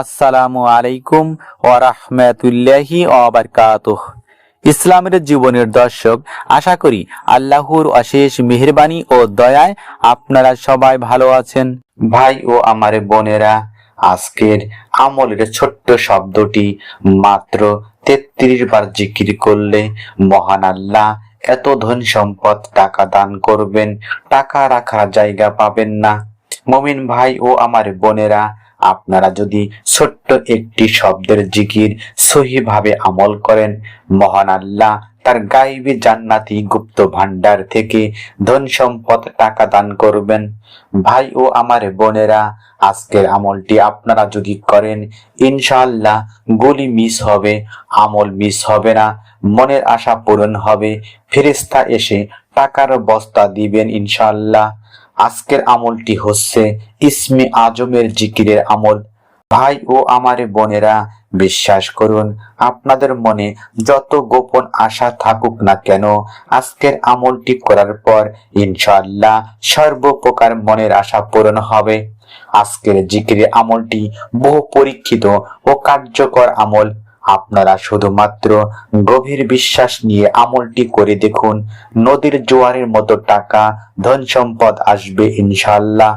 আসসালামু আলাইকুম ওরহমতুল্লাহি ওবরকাতুহ ইসলামের জীবনের দর্শক, আশা করি আল্লাহর অশেষ মেহেরবানি ও দয়ায় আপনারা সবাই ভালো আছেন। ভাই ও আমার বোনেরা, আজকের আমলের ছোট্ট শব্দটি মাত্র তেত্রিশ বার জিকির করলে মহান আল্লাহ এত ধন সম্পদ টাকা দান করবেন, টাকা রাখার জায়গা পাবেন না। মমিন ভাই ও আমার বোনেরা, আপনারা যদি ছোট্ট একটি শব্দের জিকির সহিভাবে আমল করেন, মহান আল্লাহ তার গাইবী জান্নাতি গুপ্ত ভান্ডার থেকে ধন সম্পদ টাকা দান করবেন। ভাই ও আমার বোনেরা, আজকের আমলটি আপনারা যদি করেন ইনশাল্লাহ গুলি মিস হবে, আমল মিস হবে না, মনের আশা পূরণ হবে। ফেরেস্তা এসে টাকার বস্তা দিবেন ইনশাআল্লাহ। আজকের আমলটি হচ্ছে ইসমি আজমের জিকিরের আমল। ভাই ও আমার বোনেরা বিশ্বাস করুন, আপনাদের মনে যত গোপন আশা থাকুক না কেন, আজকের আমলটি করার পর ইনশাল্লাহ সর্বপ্রকার মনের আশা পূরণ হবে। আজকের জিকিরের আমলটি বহু পরীক্ষিত ও কার্যকর আমল। আপনারা শুধুমাত্র গভীর বিশ্বাস নিয়ে আমলটি করে দেখুন, নদীর জোয়ারের মতো টাকা ধন সম্পদ আসবে ইনশাল্লাহ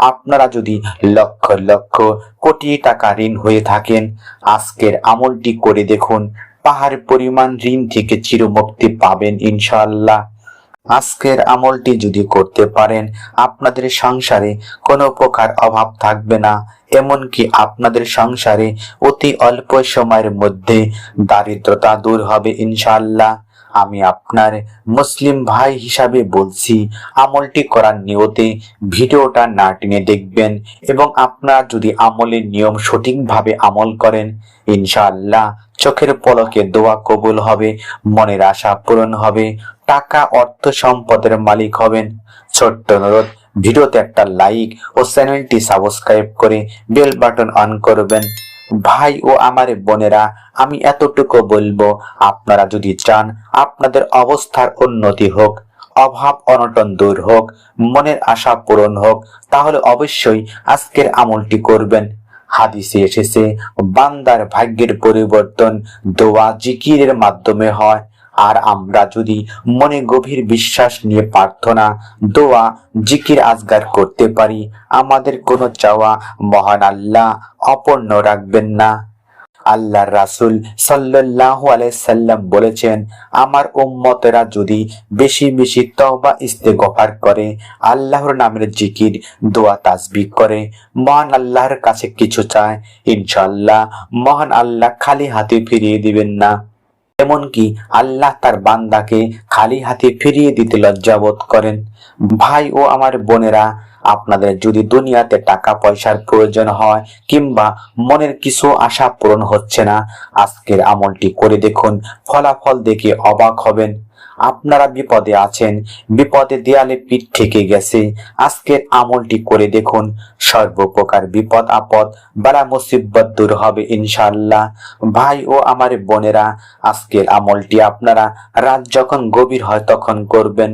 আপনারা যদি লক্ষ লক্ষ কোটি টাকা ঋণ হয়ে থাকেন, আজকের আমলটি করে দেখুন, পাহাড় পরিমাণ ঋণ থেকে চিরমুক্তি পাবেন ইনশাল্লাহ আজকের আমলটি যদি করতে পারেন, আপনাদের সংসারে কোনো প্রকার অভাব থাকবে না, এমনকি আপনাদের সংসারে অতি অল্প সময়ের মধ্যে দারিদ্রতা দূর হবে ইনশাআল্লাহ। আমি আপনার মুসলিম ভাই হিসাবে বলছি। আমলটি করার নিয়তে ভিডিওটা না টেনে দেখবেন এবং আপনারা যদি আমলের নিয়ম সঠিকভাবে আমল করেন, ইনশাআল্লাহ চোখের পলকে দোয়া কবুল হবে, মনের আশা পূরণ হবে, টাকা, অর্থ, সম্পদের মালিক হবেন। ছোট্ট অনুরোধ, ভিডিওতে একটা লাইক ও চ্যানেলটি সাবস্ক্রাইব করে বেল বাটন অন করবেন। ভাই ও আমার বোনেরা, আমি এতটুকু বলব, আপনারা যদি চান, আপনাদের অবস্থার উন্নতি হোক, অভাব অনটন দূর হোক, মনের আশা পূরণ হোক, তাহলে অবশ্যই আজকের আমলটি করবেন। হাদিসে এসেছে, বান্দার ভাগ্যের পরিবর্তন দোয়া জিকিরের মাধ্যমে হয়। আর আমরা যদি মনে গভীর বিশ্বাস নিয়ে প্রার্থনা, দোয়া, জিকির আজগার করতে পারি, আমাদের কোনো চাওয়া মহান আল্লাহ অপূর্ণ রাখবেন না। আল্লাহ রাসূল আলাইহি সাল্লাম বলেছেন, আমার উম্মতেরা যদি বেশি বেশি তওবা ইস্তেগফার করে, আল্লাহর নামের জিকির, দোয়া, তাসবিহ করে, মহান আল্লাহর কাছে কিছু চায়, ইনশাআল্লাহ মহান আল্লাহ খালি হাতে ফিরিয়ে দিবেন না। এমনকি আল্লাহ তার বান্দাকে খালি হাতে ফিরিয়ে দিতে লজ্জাবোধ করেন। ভাই ও আমার বোনেরা আপনাদের যদি দুনিয়াতে টাকা পয়সার প্রয়োজন হয় কিংবা মনের কিছু আশা পূরণ হচ্ছে না, আজকের আমলটি করে দেখুন, ফলাফল দেখে অবাক হবেন। আপনারা বিপদে আছেন, বিপদে দেয়ালে পিঠ থেকে গেছে। আজকের আমলটি করে দেখুন, সর্বপ্রকার বিপদ আপদ বালা মুসিবত দূর হবে ইনশাল্লাহ ভাই ও আমার বোনেরা, আজকের আমলটি আপনারা রাত যখন গভীর হয় তখন করবেন।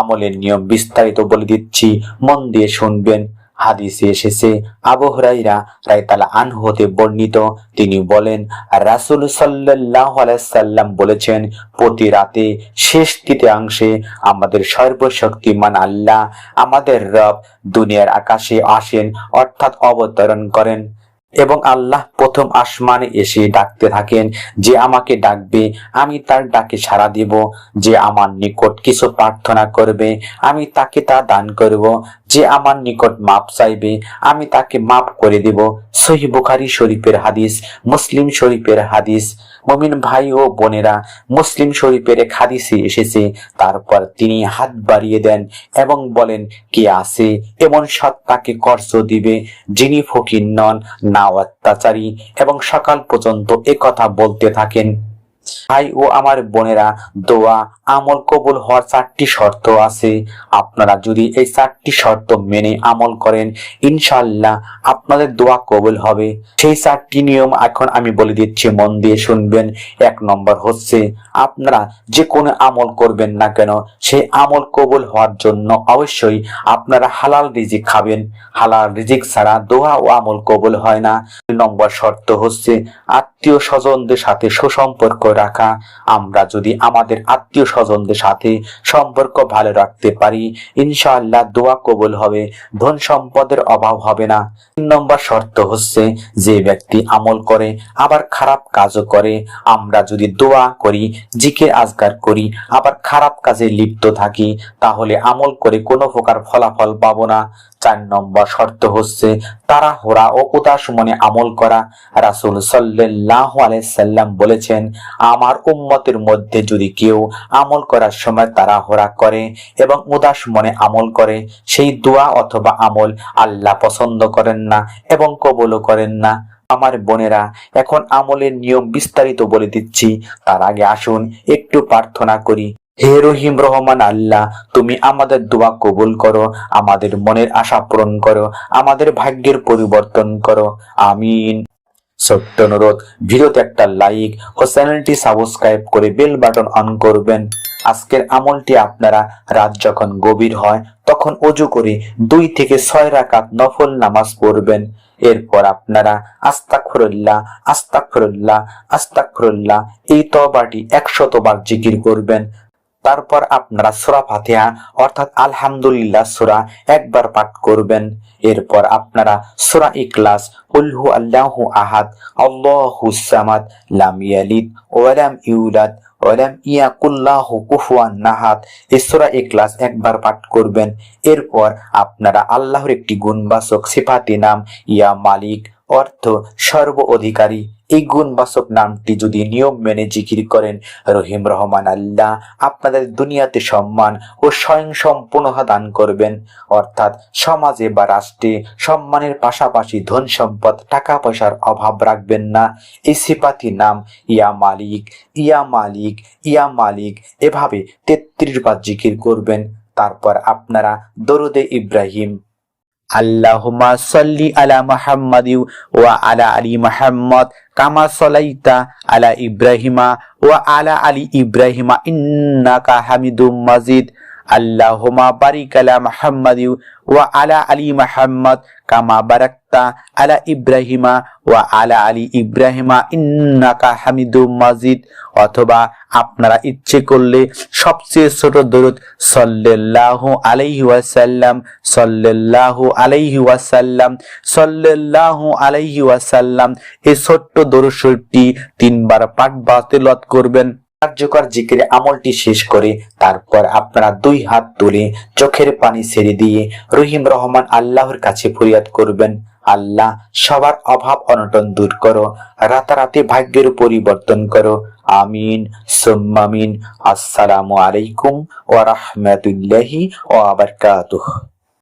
আমলের নিয়ম বিস্তারিত বলে দিচ্ছি। মন দিয়ে শুনবেন। হাদিসে এসেছে, আবু হুরাইরা রাইতালা আন হতে বর্ণিত। তিনি বলেন, রাসূল আলাইহি সাল্লাম বলেছেন, প্রতি রাতে শেষ তৃতীয়াংশে আমাদের সর্বশক্তিমান আল্লাহ আমাদের রব দুনিয়ার আকাশে আসেন, অর্থাৎ অবতরণ করেন। এবং আল্লাহ প্রথম আসমানে এসে ডাকতে থাকেন, যে আমাকে ডাকবে, আমি তার ডাকে সাড়া দিব। যে আমার নিকট কিছু প্রার্থনা করবে, আমি তাকে তা দান করব। যে আমার নিকট মাপ চাইবে, আমি তাকে মাপ করে দিব। সহি বুখারি শরীফের হাদিস, মুসলিম শরীফের হাদিস। মমিন ভাই ও বোনেরা, মুসলিম শরীফের এক হাদিসে এসেছে, তারপর তিনি হাত বাড়িয়ে দেন এবং বলেন, কে আছে? এমন সত্তাকে কর্জ দিবে? যিনি ফকির নন না অত্যাচারী এবং সকাল পর্যন্ত এ কথা বলতে থাকেন। ভাই ও আমার বোনেরা, দোয়া, আমল কবুল হওয়ার চারটি শর্ত আছে। আপনারা যদি এই চারটি শর্ত মেনে আমল করেন ইনশাল্লাহ আপনাদের দোয়া কবুল হবে। সেই চারটি নিয়ম এখন আমি বলে দিচ্ছি, মন দিয়ে শুনবেন। এক নম্বর হচ্ছে, আপনারা যে কোনো আমল করবেন না কেন, সেই আমল কবুল হওয়ার জন্য অবশ্যই আপনারা হালাল রিজিক খাবেন। হালাল রিজিক ছাড়া দোয়া ও আমল কবুল হয় না। নম্বর শর্ত হচ্ছে, আত্মীয় স্বজনদের সাথে সুসম্পর্ক রাখা। আমরা যদি আমাদের আত্মীয় স্বজনদের সাথে সম্পর্ক ভালো রাখতে পারি, ইনশাআল্লাহ দোয়া কবুল হবে, ধন সম্পদের অভাব হবে না। তিন নম্বর শর্ত হচ্ছে যে ব্যক্তি আমল করে, আবার খারাপ কাজও করে। আমরা যদি দোয়া করি, জিকে আজগার করি, আবার খারাপ কাজে লিপ্ত থাকি, তাহলে আমল করে কোনো প্রকার ফলাফল পাবো না। চার নম্বর শর্ত হচ্ছে তারা হোরা ও উদাস মনে আমল করা। রাসুল সাল্লাহ আলাইসাল্লাম বলেছেন, আমার উম্মতের মধ্যে যদি কেউ আমল করার সময় তারা হোরা করে এবং উদাস মনে আমল করে, সেই দোয়া অথবা আমল আল্লাহ পছন্দ করেন না এবং কবলও করেন না। আমার বোনেরা, এখন আমলের নিয়ম বিস্তারিত বলে দিচ্ছি। তার আগে আসুন, একটু প্রার্থনা করি। হে রহিম রহমান আল্লাহ, তুমি আমাদের দোয়া কবুল করো, আমাদের মনের আশা পূরণ করো, আমাদের ভাগ্যের পরিবর্তন করো। আমিন। ছোট্ট অনুরোধ, ভিডিওতে একটা লাইক ও চ্যানেলটি সাবস্ক্রাইব করে বেল বাটন অন করবেন। আজকের আমলটি আপনারা রাত যখন গভীর হয়, তখন অজু করে দুই থেকে ছয় রাকাত নফল নামাজ পড়বেন। এরপর আপনারা আস্তাকফিরুল্লাহ আস্তাকফিরুল্লাহ আস্তাকফিরুল্লাহ এই তবাটি একশতবার জিকির করবেন। তারপর আপনারা সূরা ফাতিহা অর্থাৎ আলহামদুলিল্লাহ সূরা একবার পাঠ করবেন। এরপর আপনারা সূরা ইকলাস কুল হু আল্লাহু আহাদ, আল্লাহু লাম ইয়ালিদ ওয়া লাম ইউলাদ ওয়া লাম ইয়াকুল্লাহু কুফুয়ান নাহাদ এই সূরা ইখলাস একবার পাঠ করবেন। এরপর আপনারা আল্লাহর একটি গুণবাচক, সিফাতি নাম, ইয়া মালিক, অর্থ, সর্ব অধিকারী এই গুণবাচক নামটি যদি নিয়ম মেনে জিকির করেন, রহিম রহমান আল্লাহ আপনাদের দুনিয়াতে সম্মান ও স্বয়ং সম্পূর্ণতা দান করবেন। অর্থাৎ সমাজে বা রাষ্ট্রে সম্মানের পাশাপাশি ধন সম্পদ টাকা পয়সার অভাব রাখবেন না। এই সিপাতি নাম ইয়া মালিক ইয়া মালিক ইয়া মালিক, এভাবে তেত্রিশ বার জিকির করবেন। তারপর আপনারা দরুদে ইব্রাহিম আল্লাহুম্মা সল্লি আলা মুহাম্মাদ ওয়া আলা আলি মাহাম্মদ কামা সলাইতা আলা ইব্রাহিমা ওয়া আলা আলী ইব্রাহিমা ইন্নাকা হামিদুম মাজিদ। আল্লাহুম্মা বারিক আলা মুহাম্মাদ ওয়া আলা আলী মুহাম্মদ কামা বারাকতা আলা ইব্রাহিমা ওয়া আলা আলী ইব্রাহিমা ইন্নাকা হামিদুম মাজিদ। অথবা আপনারা ইচ্ছে করলে সবচেয়ে ছোট দরুদ সাল্লাল্লাহু আলাইহি ওয়াসাল্লাম, সাল্লাল্লাহু আলাইহি ওয়াসাল্লাম, সাল্লাল্লাহু আলাইহি ওয়াসাল্লাম। এই ছোট্ট দরুদ শরীফটি তিনবার পাঠ বা তেলাওয়াত করবেন। কার্যকর জিকির আমলটি শেষ করে তারপর আপনারা দুই হাত তুলে চোখের পানি ছেড়ে দিয়ে রহিম রহমান আল্লাহর কাছে ফরিয়াদ করবেন। আল্লাহ সবার অভাব অনটন দূর করো, রাতারাতি ভাগ্যের পরিবর্তন করো। আমিন সুম্মামিন আসসালামু আলাইকুম ওয়া রাহমাতুল্লাহি ওয়া বারাকাতুহু।